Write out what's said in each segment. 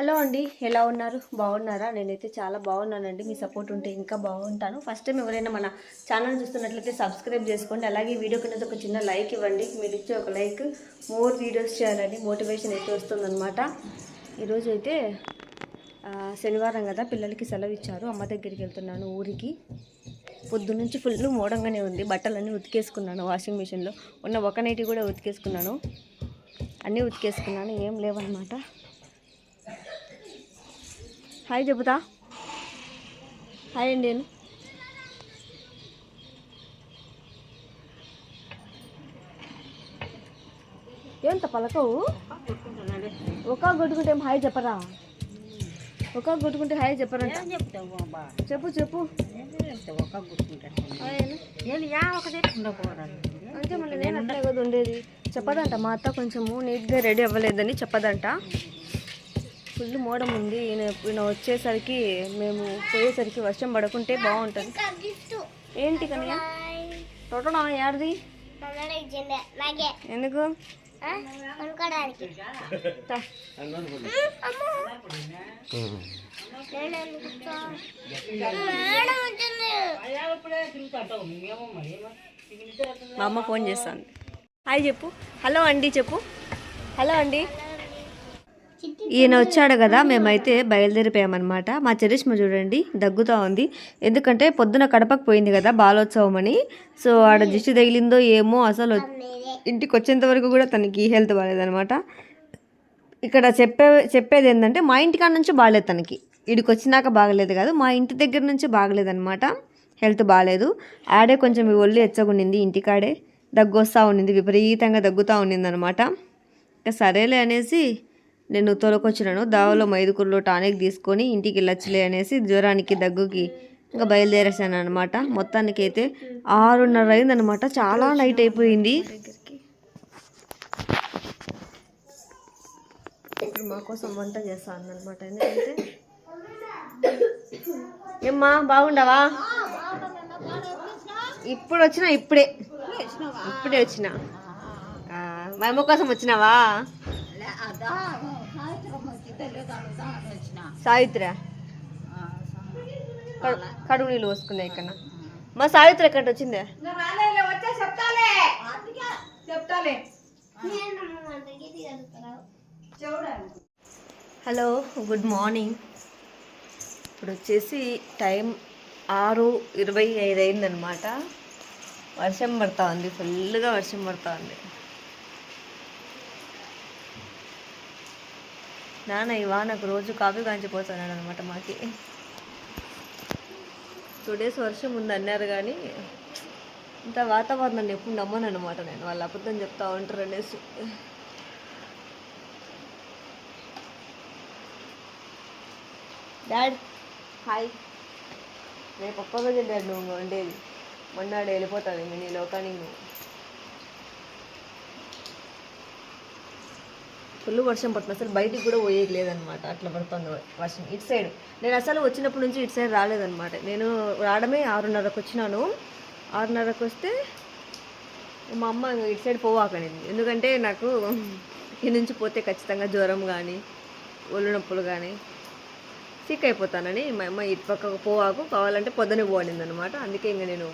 Hello అండి ఎలా ఉన్నారు? బాగున్నారా? నేనైతే చాలా బాగున్నానండి. మీ సపోర్ట్ ఉంటే ఇంకా బాగుంటాను. ఫస్ట్ టైం ఎవరైనా మన ఛానల్ చూస్తున్నట్లయితే సబ్స్క్రైబ్ చేసుకోండి. అలాగే వీడియో కింద ఒక చిన్న లైక్ ఇవ్వండి. మీరు ఇచ్చే ఒక లైక్ మోర్ వీడియోస్ చేయాలని మోటివేషన్ అయితే వస్తుందన్నమాట. ఈరోజు అయితే శనివారం కదా. పిల్లలకి సెలవు ఇచ్చారు. అమ్మ దగ్గరికి వెళ్తున్నాను ఊరికి. పొద్దున్నుంచి ఫుల్ మోడంగానే ఉంది. బట్టలన్నీ ఉతికేసుకున్నాను వాషింగ్ మిషన్లో ఉన్న ఒక నైట్ కూడా ఉతికేసుకున్నాను. అన్నీ ఉతికేసుకున్నాను. ఏం లేవన్నమాట. హాయ్ చెబుతా. హాయ్ అండి ఏంత పలకవు? ఒక కొట్టుకుంటే హాయ్ చెప్పరా? ఒక కొట్టుకుంటే హాయ్ బాబా? చెప్పు చెప్పు. అంటే మళ్ళీ నేను అట్లే కదా ఉండేది. చెప్పదంట మా అత్త కొంచెము నీట్గా రెడీ అవ్వలేదని చెప్పదంట. ఫుల్ మోడం ఉంది. ఈయన ఈయన వచ్చేసరికి మేము పోయేసరికి వర్షం పడకుంటే బాగుంటుంది. ఏంటి కన్నయ్య టొటడా యాడిది? ఎందుకు? తా. మా అమ్మ ఫోన్ చేస్తాను హాయ్ చెప్పు. హలో అండి చెప్పు. హలో అండి. ఈయన వచ్చాడు కదా మేమైతే బయలుదేరిపోయామన్నమాట. మా చరిష్మ చూడండి దగ్గుతా ఉంది. ఎందుకంటే పొద్దున కడపకు పోయింది కదా బాలోత్సవం అని. సో ఆడ దిష్టి తగిలిందో ఏమో అసలు ఇంటికి వచ్చేంత వరకు కూడా తనకి హెల్త్ బాగాలేదనమాట ఇక్కడ చెప్పే చెప్పేది ఏంటంటే మా ఇంటికాడ నుంచి బాగాలేదు తనకి. ఇడికి వచ్చినాక బాగలేదు కాదు మా ఇంటి దగ్గర నుంచి బాగలేదనమాట హెల్త్ బాగాలేదు ఆడే కొంచెం ఒళ్ళు ఎచ్చగుండింది ఇంటికాడే దగ్గు వస్తూ ఉండింది విపరీతంగా దగ్గుతూ ఉండింది అనమాట ఇంకా సరేలే అనేసి నేను తొలకొచ్చినాను. దావలో మైదుకూరులో టానిక్ తీసుకొని ఇంటికి వెళ్ళొచ్చులే అనేసి జ్వరానికి దగ్గుకి ఇంకా బయలుదేరేసాను అనమాట మొత్తానికి అయితే ఆరున్నర అయిందనమాట చాలా నైట్ అయిపోయింది. ఇప్పుడు మా కోసం వంట చేస్తాను అనమాట ఎందుకంటే ఏమ్మా బాగుండవా? ఇప్పుడు వచ్చినా ఇప్పుడే. ఇప్పుడే వచ్చిన. మేము మా కోసం వచ్చినావా? సావిత్ర? కడుగు నీళ్ళు పోసుకున్నాయి ఇక్కడ. మా సావిత్రి ఎక్కడ వచ్చిందే? Hello good morning. ఇప్పుడు వచ్చేసి టైం ఆరు ఇరవై ఐదు అయిందనమాట వర్షం పడతా ఉంది ఫుల్గా వర్షం పడతా ఉంది. నాన్న ఈ వానకు రోజు కాఫీ కాంచిపోతున్నాను అనమాట మాకి. టూ డేస్ వర్షం ఉంది అన్నారు కానీ ఇంత వాతావరణాన్ని ఎప్పుడు నమ్మను అనమాట నేను. వాళ్ళు అబద్ధం చెప్తా ఉంటారు అనేసి. డాడ్ హాయ్ రేపు ఒక్కరోజు డాడ్ నువ్వు ఉండేది. మొన్నాడు వెళ్ళిపోతావు ఇంక నీ లోకానికి నువ్వు. ఫుల్ వర్షం పడుతుంది. అసలు బయటికి కూడా పోయేది లేదనమాట అట్లా పడుతుంది వర్షం. ఇటు సైడ్. నేను అసలు వచ్చినప్పటి నుంచి ఇటు సైడ్ రాలేదనమాట నేను రావడమే ఆరున్నరకు వచ్చినాను. ఆరున్నరకు వస్తే మా అమ్మ ఇటు సైడ్ పోవాకనింది. ఎందుకంటే నాకు ఇటు నుంచి పోతే ఖచ్చితంగా జ్వరం కానీ ఒళ్ళు నొప్పులు కానీ సిక్ అయిపోతానని మా అమ్మ ఇటు పక్కకు పోవాకు కావాలంటే పొద్దునే పోవడింది అనమాట అందుకే ఇంక నేను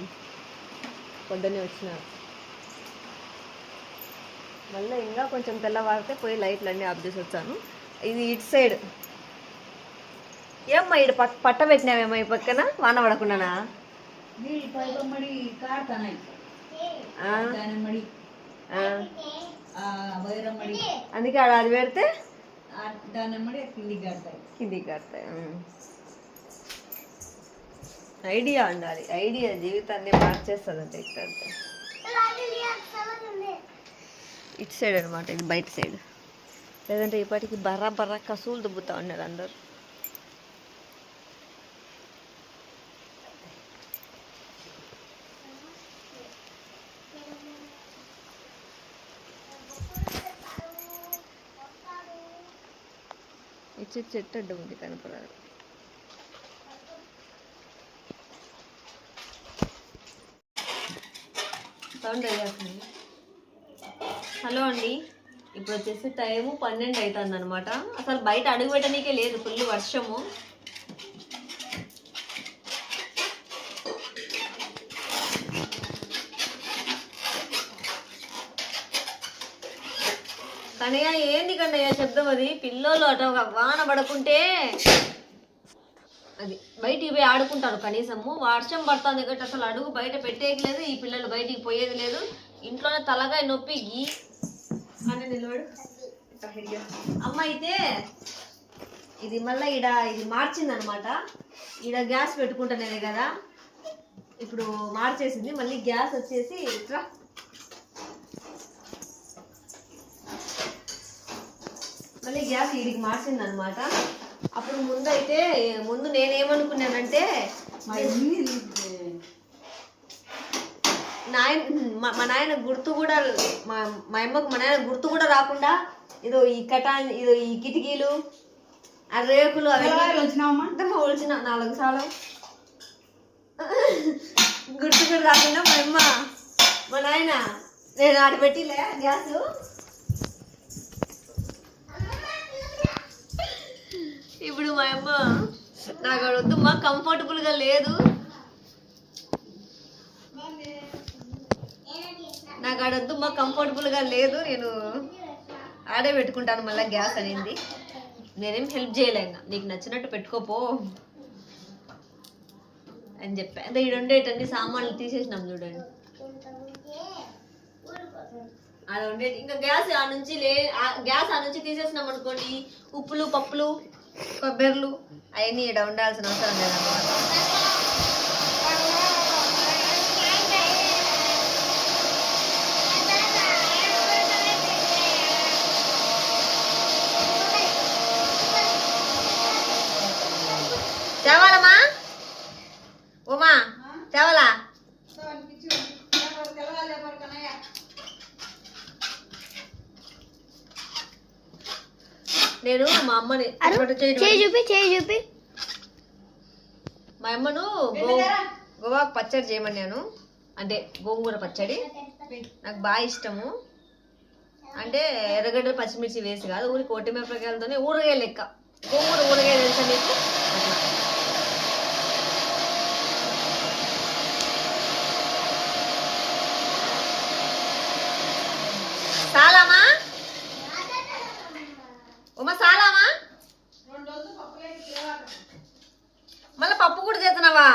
పొద్దున్నే వచ్చినాను మళ్ళీ ఇంకా కొంచెం తెల్లవారితే పోయి లైట్లు అన్నీ ఆఫ్ చేసి వచ్చాను. ఇది ఇటు సైడ్. ఏమ్మా ఇటు పట్ పట్ట పెట్టినావేమో ఈ పక్కన? వాన పడకుండానా? అందుకే ఆడ అది పెడితే కిందికి కడతాయి. ఐడియా ఉండాలి. ఐడియా జీవితాన్ని మార్చేస్తుందంటే ఇక్కడ ఇటు సైడ్ అనమాట ఇది బయట సైడ్ లేదంటే ఇప్పటికి బర్రా బర్రా కసువులు దుబ్బుతా ఉన్నారు అందరు. ఇచ్చే చెట్టు అడ్డు ఉంది కనపడాలి సౌండ్ హలో ఇప్పుడు వచ్చేసి టైము పన్నెండు అవుతుంది అనమాట అసలు బయట అడుగు పెట్టనీకే లేదు ఫుల్ వర్షము. కనయ్య ఏంది కన్నయ్య శబ్దం అది? పిల్లోళ్ళు అట ఒక వాన పడుకుంటే. అది బయటికి పోయి ఆడుకుంటారు కనీసము. వర్షం పడుతుంది కాబట్టి అసలు అడుగు బయట పెట్టేయక లేదు ఈ పిల్లలు బయటికి పోయేది లేదు. ఇంట్లోనే తలగా నొప్పి గీ అని నిలబడు ఇట్లా హిడిగా. అమ్మ అయితే ఇది మళ్ళీ ఈడ ఇది మార్చింది అనమాట ఈడ గ్యాస్ పెట్టుకుంటున్నదే కదా. ఇప్పుడు మార్చేసింది. మళ్ళీ గ్యాస్ వచ్చేసి ఇట్లా. మళ్ళీ గ్యాస్ వీడికి మార్చింది అనమాట అప్పుడు ముందు అయితే ముందు నేనేమనుకున్నానంటే నాయన మా నాయన గుర్తు కూడా మా మా అమ్మకు మా నాయన గుర్తు కూడా రాకుండా ఇదో ఈ కటా ఇదో ఈ కిటికీలు ఆ రేకులు అవి ఒలిచిన నాలుగు సార్లు. గుర్తు కూడా రాకుండా మా అమ్మ మా నాయన నేను ఆడ పెట్టిలే గ్యాస్. ఇప్పుడు మా అమ్మ నాకు వద్దు మా కంఫర్టబుల్గా లేదు. నాకు ఆడొద్దు మా కంఫర్టబుల్గా లేదు నేను ఆడే పెట్టుకుంటాను మళ్ళీ గ్యాస్ అనేది. నేనేం హెల్ప్ చేయలే నీకు నచ్చినట్టు పెట్టుకోపో అని చెప్పా. అంటే ఇక్కడ ఉండేటండి సామాన్లు తీసేసినాం చూడండి. అలా ఉండేది ఇంకా గ్యాస్ ఆ నుంచి లే ఆ గ్యాస్ ఆ నుంచి తీసేసినాం అనుకోండి ఉప్పులు పప్పులు కొబ్బరిలు అవన్నీ ఇక్కడ ఉండాల్సిన అవసరం లేదన్నమాట. నేను మా అమ్మని చేయి చూపి చేయి చూపి. మా అమ్మను గోవాకు పచ్చడి చేయమన్నాను అంటే గోంగూర పచ్చడి. నాకు బాగా ఇష్టము. అంటే ఎర్రగడ్డ పచ్చిమిర్చి వేసి కాదు ఊరికి ఒట్టిమిరపకాయలతోనే ఊరగాయ లెక్క. గోంగూర ఊరగాయ తెలుసా మీకు అట్లా సాలామా ఉమా సాలామా మళ్ళీ పప్పు కూడా చేస్తున్నావా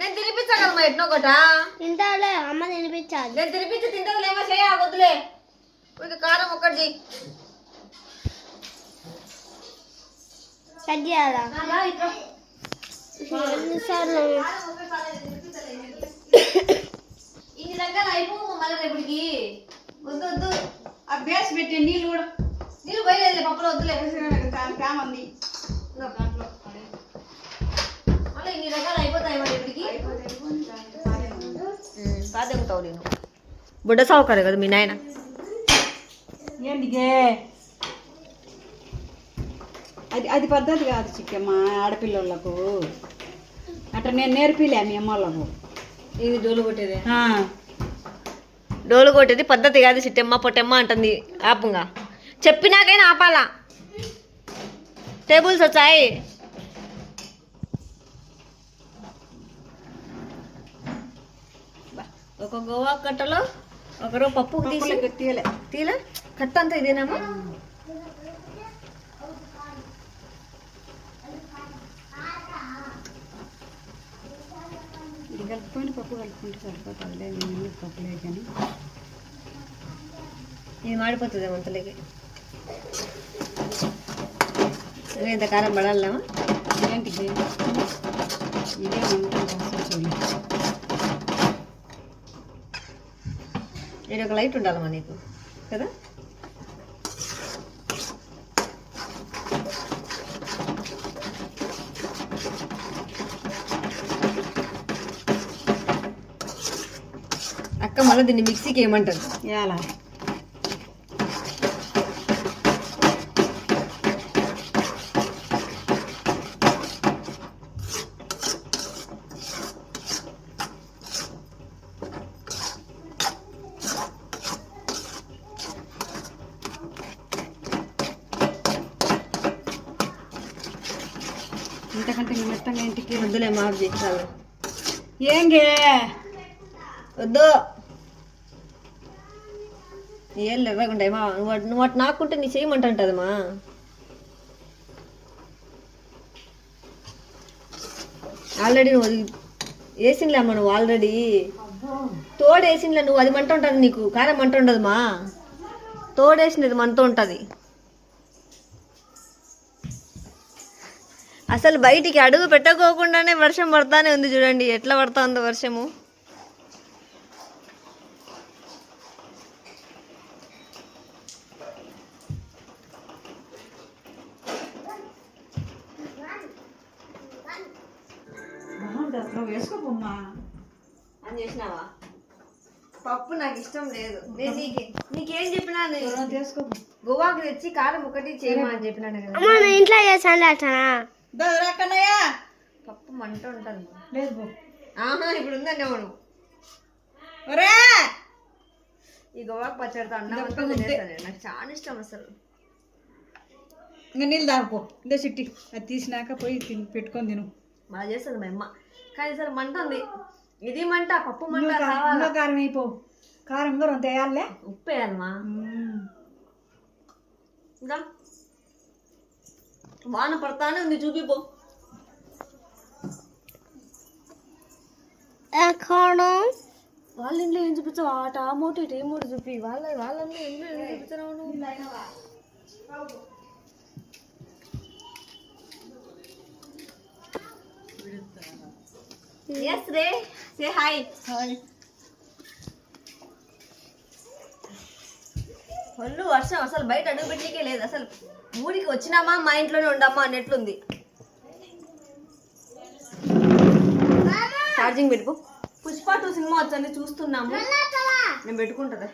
నేను తినిపించా కదమ్మా ఎట్నో ఒకట తింటాలే అమ్మ తినిపించాలి నేను తినిపించి తింటది లేవా చేయ వద్దులే ఇంకా కారం ఒక్కటి చెయ్యి కట్ చేయాలా ఎన్నిసార్లు? ఇన్ని దగ్గర అయిపోవు మళ్ళీ రేపటికి వద్దు వద్దు. ఆ బేస్ పెట్టే నీళ్ళు కూడా. నీళ్ళు పోయలేదు పప్పులో వద్దులే. ప్యామ్ ఉంది. దాంట్లో. మళ్ళీ ఇన్ని రకాలు అయిపోతాయి మరి రేపటికి పాదెంగుతావు నేను. బుడ్డ సావుకారు కదా మీ నాయన. ఏంటికే? అది అది పద్ధతి కాదు చిక్కమ్మ ఆడపిల్లలకు. అట్లా నేను నేర్పిలే మీ అమ్మ వాళ్ళకు ఇది డోలు కొట్టేదే? ఆ, డోలు కొట్టేది పద్ధతి కాదు చిట్టెమ్మ పొట్టెమ్మ అంటుంది. ఆపుగా. చెప్పినాకైనా ఆపాలా? టేబుల్స్ వచ్చాయి. బా, ఒక గోవా కట్టలో ఒకరు పప్పు తీసి తీయలే తీలా. కట్ట అంతా ఇదేనామా? కలుపుకొని పప్పు కలుపుకుంటే సరిపోతుందిలే నేను పప్పులే కానీ. ఇది మాడిపోతుంది అంతలేకి ఇంత కారం పడాలమా ఏంటికి ఇదే? వంట ఇది ఒక లైట్ ఉండాలమ్మా నీకు కదా? అక్క మళ్ళీ దీన్ని మిక్సీకి ఏమంటారు? ఇలా ఇంతకంటే నిమిత్తంగా ఇంటికి వద్దులే మాకు చేస్తారు? ఏంగే? వద్దు. ఏం ఎర్రగుంటాయి మా నువ్వు నువ్వు నాకుంటే నీ చేయమంటుంటది మా ఆల్రెడీ నువ్వు అది వేసిందిలే అమ్మ నువ్వు ఆల్రెడీ. తోడు వేసిందిలే నువ్వు అది మంట ఉంటుంది నీకు. కారం మంట ఉండదు మా. తోడేసినది మంట ఉంటుంది అసలు బయటికి అడుగు పెట్టకోకుండానే వర్షం పడతానే ఉంది చూడండి. ఎట్లా పడతా ఉందో వర్షము? నువ్వు వేసుకోపోమ్మా అని చేసినావా? పప్పు నాకు ఇష్టం లేదు. నేను నీకు నీకేం చెప్పినా నేను వేసుకోపో గోవాకి తెచ్చి కారం ఒకటి చేయమా అని చెప్పినాను కదా. అమ్మ నేను ఇంట్లో చేసాను అట్లా దొరకనయ్యా పప్పు మంట ఉంటుంది. లేదు పో. ఆహా ఇప్పుడు ఉందండి అవును ఒరే! ఈ గోవాకి పచ్చడితో అన్నం అంతా తినేస్తాను. నేను. నాకు చాలా ఇష్టం అసలు. ఇంకా నీళ్ళు తాగుపో ఇదో చిట్టి అది తీసినాక పోయి తిని పెట్టుకొని తిను. బాగా చేస్తుంది మా అమ్మ. కానీ సరే మంట ఉంది. ఇది మంట పప్పు మంట కావాలా? కారం అయిపో కారం కూడా అంత వేయాలే ఉప్పు వేయాలమ్మా ఇంకా? వాన పడతానే ఉంది చూపిపో. వాళ్ళ ఇంట్లో ఏం చూపించావు? ఆట ఆ మోటు ఇటు ఏ మోటు చూపి. వాళ్ళ వాళ్ళ ఇంట్లో ఏం చూపించావు నువ్వు? ఎస్ రే సే హాయ్ ఫుల్ వర్షం అసలు బయట అడుగు పెట్టికే లేదు. అసలు ఊరికి వచ్చినామా? మా ఇంట్లోనే ఉండమ్మా అన్నట్లుంది. ఛార్జింగ్ పెట్టుకో పుష్ప టూ సినిమా వచ్చండి చూస్తున్నాము. నేను పెట్టుకుంటుందా